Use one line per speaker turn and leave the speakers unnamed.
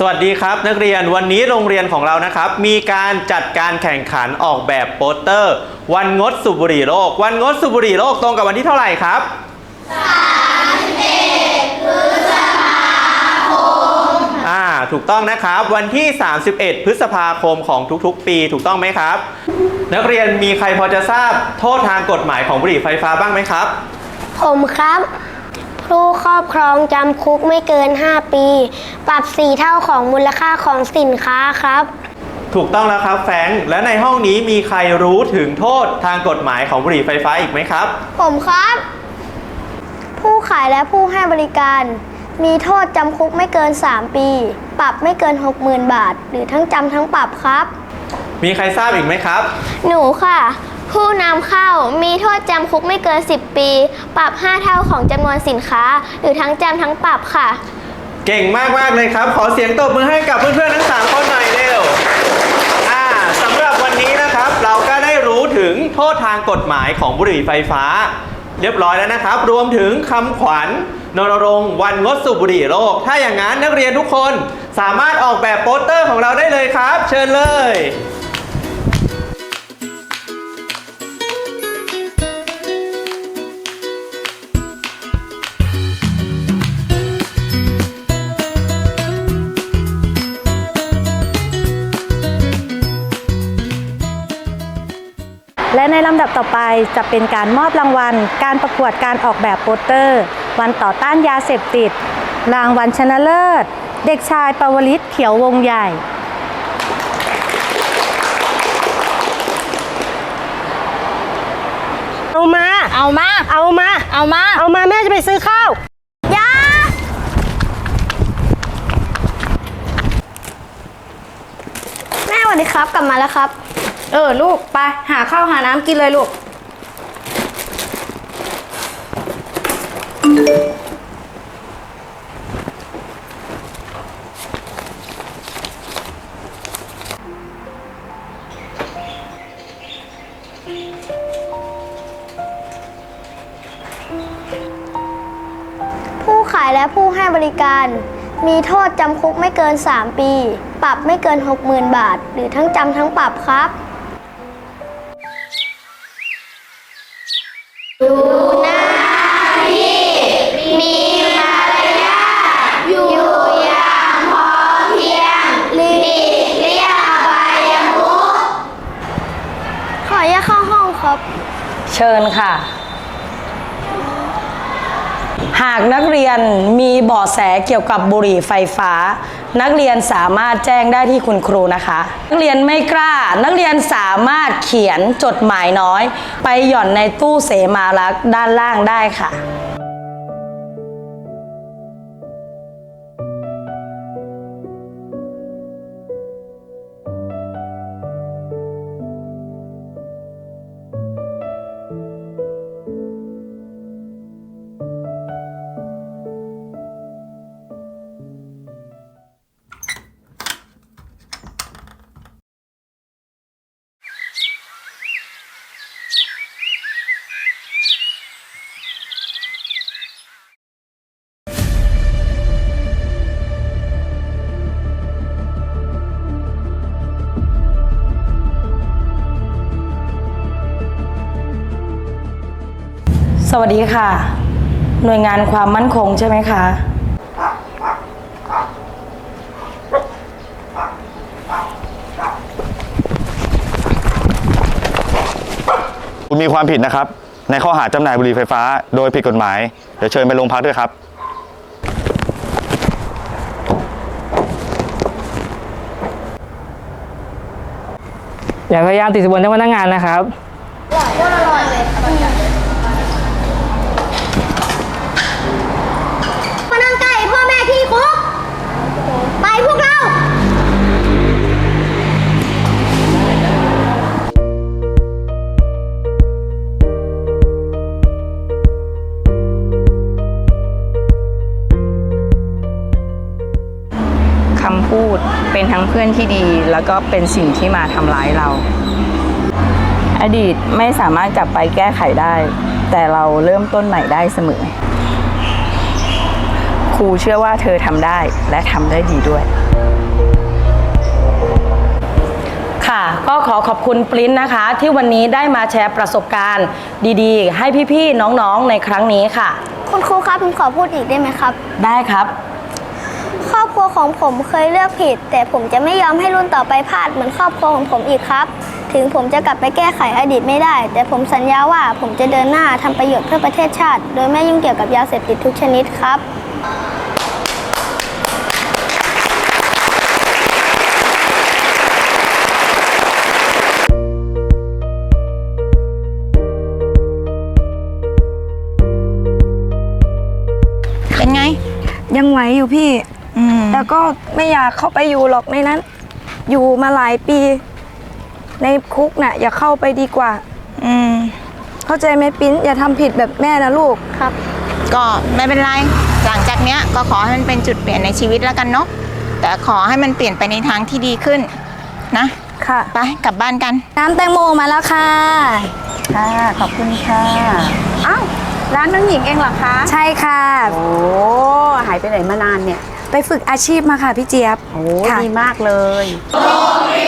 สวัสดีครับ นักเรียนวันนี้โรงเรียนของเรานะครับ มีการจัดการแข่งขันออกแบบโปสเตอร์ วันงดสูบบุหรี่โลก วันงดสูบบุหรี่โลกตรงกับวันที่เท่าไหร่ครับอ่าถูกต้องนะครับวันที่ 31 พฤษภาคมของทุกๆ ปีถูกต้องไหมครับ นักเรียนมีใครพอจะทราบโทษทางกฎหมายของบุหรี่ไฟฟ้าบ้างไหมครับ
ผมครับ ผู้ครอบครองจำคุกไม่เกิน 5 ปี ปรับ 4 เท่าของมูลค่าของสินค้าครับ
ถูกต้องแล้วครับแฟรงค์และในห้องนี้มีใครรู้ถึงโทษทางกฎหมายของบุหรี่ไฟฟ้าอีกไหมครับ
ผมครับ ผู้ขายและผู้ให้บริการ มีโทษจำคุกไม่เกิน 3 ปี ปรับไม่เกิน 60,000 บาท หรือทั้งจำทั้งปรับครับ
มีใครทราบอีกไหมครับ
หนูค่ะ ผู้นำเข้ามีโทษจำคุกไม่เกิน 10 ปี ปรับ 5 เท่าของจำนวนสินค้า หรือทั้งจำทั้งปรับค่ะ
เก่งมากมากๆเลยครับ ขอเสียงตบมือให้กับเพื่อนๆทั้ง3คนหน่อยเร็วอ่าสำหรับวันนี้นะครับ เราก็ได้รู้ถึงโทษทางกฎหมายของบุหรี่ไฟฟ้า เรียบร้อยแล้วนะครับ รวมถึงคำขวัญนรรงค์วันงดสูบบุหรี่โลก ถ้าอย่างนั้นนักเรียนทุกคนสามารถออกแบบโปสเตอร์ของเราได้เลยครับ เชิญเลย
ในลำดับต่อไปจะเป็นการมอบรางวัล การประกวดการออกแบบโปสเตอร์ วันต่อต้านยาเสพติด รางวัลชนะเลิศ เด็กชายปวลิตเขียววงใหญ่
เอามา
เอามา
เอามา
เอามา
เอามาแม่จะไปซื้อข้าว
ยา แม่สวัสดีครับ กลับมาแล้วครับ
เออ ลูก ไป หาข้าวหาน้ำกินเลยลูก
ผู้ขายและผู้ให้บริการ มีโทษจำคุกไม่เกิน 3 ปี ปรับไม่เกิน 60,000 บาท หรือทั้งจำทั้งปรับครับ ดูหน้าที่มีมารยาทอยู่อย่างพอเพียงหลีกเลี่ยงอบายมุขขอแยกเข้าห้องครับ
เชิญค่ะ หากนักเรียนมีเบาะแสเกี่ยวกับบุหรี่ไฟฟ้า นักเรียนสามารถแจ้งได้ที่คุณครูนะคะ นักเรียนไม่กล้า นักเรียนสามารถเขียนจดหมายน้อย ไปหย่อนในตู้เสมารักด้านล่างได้ค่ะ วัสดีค่ะ หน่วยงานความมั่นคงใช่ไหมคะ
คุณมีความผิดนะครับ ในข้อหาจำหน่ายบุหรี่ไฟฟ้า โดยผิดกฎหมาย เดี๋ยวเชิญไปโรงพักด้วยครับ
อย่าพยายามติดสินบนเจ้าพนักงานนะครับ
มา
ด เป็นทั้งเพื่อนที่ดี แล้วก็เป็นสิ่งที่มาทำร้ายเรา อดีตไม่สามารถกลับไปแก้ไขได้ แต่เราเริ่มต้นใหม่ได้เสมอ ครูเชื่อว่าเธอทำได้และทำได้ดีด้วย
ค่ะก็ขอขอบคุณปริ้นนะคะ ที่วันนี้ได้มาแชร์ประสบการณ์ดีๆ ให้พี่ๆ น้องๆ ในครั้งนี้ค่ะ
คุณครูครับผมขอพูดอีกได้ไหมครับ
ได้ครับ
ค รอบครัวของผมเคยเลือกผิด แต่ผมจะไม่ยอมให้รุ่นต่อไปพลาดเหมือนครอบครัวของผมอีกครับ ถึงผมจะกลับไปแก้ไขอดีตไม่ได้ แต่ผมสัญญาว่าผมจะเดินหน้าทำประโยชน์เพื่อประเทศชาติ โดยไม่ยุ่งเกี่ยวกับยาเสพติดทุกชนิดครับ
เป็นไง
ยังไหวอยู่พี่ แต่ก็ไม่อยากเข้าไปอยู่หรอกในนั้น อยู่มาหลายปี ในคุกน่ะ อย่าเข้าไปดีกว่า
อืม
เข้าใจไหมปิ้นอย่าทำผิดแบบแม่นะลูก
ครับ
ก็ไม่เป็นไร หลังจากเนี้ยก็ขอให้มันเป็นจุดเปลี่ยนในชีวิตแล้วกันเนาะแต่ขอให้มันเปลี่ยนไปในทางที่ดีขึ้น นะ
ค่ะ
ไปกลับบ้านกัน
น้ำแตงโมมาแล้วค่ะ
ค่ะ ขอบคุณค่ะ อ้าว ร้านน้องหญิงเองเหรอคะ
ใช่ค่ะ
โอ้ หายไปไหนมานานเนี่ย
ไปฝึกอาชีพมาค่ะพี่เจี๊ยบ
โอ้
ค่ะ
ดีมากเลย
โรงเรีย